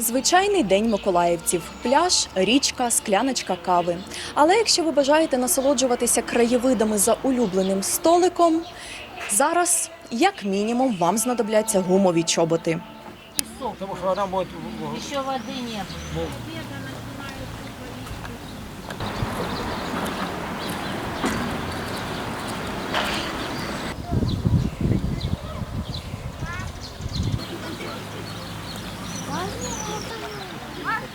Звичайний день миколаївців, пляж, річка, скляночка кави. Але якщо ви бажаєте насолоджуватися краєвидами за улюбленим столиком, зараз, як мінімум, вам знадобляться гумові чоботи. Тому що она буде... Ще води не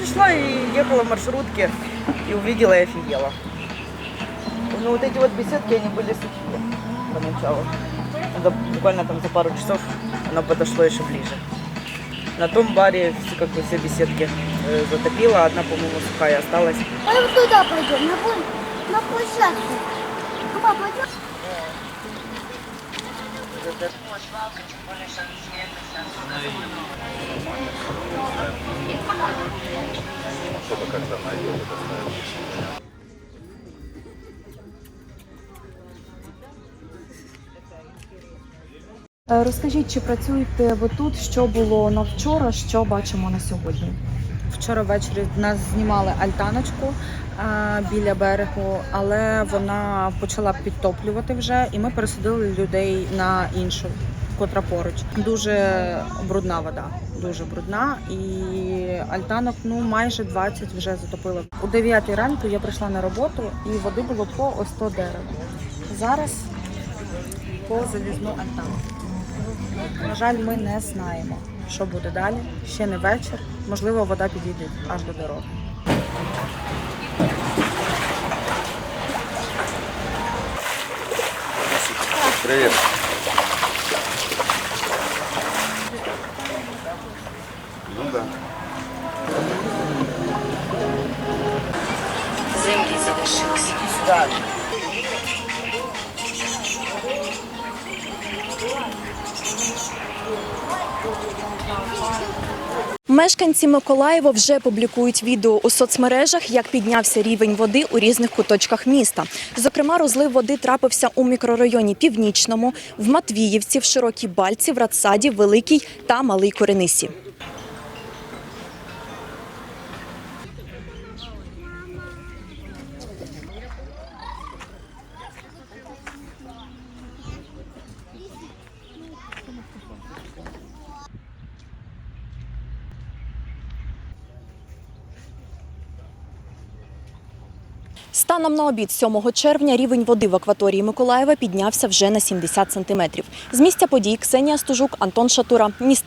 Пришла и ехала в маршрутке и увидела и офигела. Ну вот эти вот беседки, они были сухие поначалу. За- буквально там за пару часов оно подошло еще ближе. На том баре все- как бы все беседки э, затопило, одна, по-моему, сухая осталась. А мы туда пойдем, на, на площадку. Папа, пойдем? Е, Розкажіть, чи працюєте ви тут? Що було на вчора? Що бачимо на сьогодні? Вчора ввечері нас знімали альтаночку а, біля берегу, але вона почала підтоплювати вже, і ми пересадили людей на іншу, котра поруч. Дуже брудна вода, дуже брудна. І альтанок ну майже 20 вже затопило. У 9 ранку я прийшла на роботу, і води було по ось 100 дерева. Зараз по залізну альтанку. На жаль, ми не знаємо, що буде далі. Ще не вечір. Можливо, вода підійде аж до дороги. Привет. Ну да. Да. Мешканці Миколаєва вже публікують відео у соцмережах, як піднявся рівень води у різних куточках міста. Зокрема, розлив води трапився у мікрорайоні Північному, в Матвіївці, в Широкій Бальці, в Радсаді, Великій та Малий Коренисі. Станом на обід 7 червня рівень води в акваторії Миколаєва піднявся вже на 70 сантиметрів. З місця подій Ксенія Стужук, Антон Шатура, Ніс.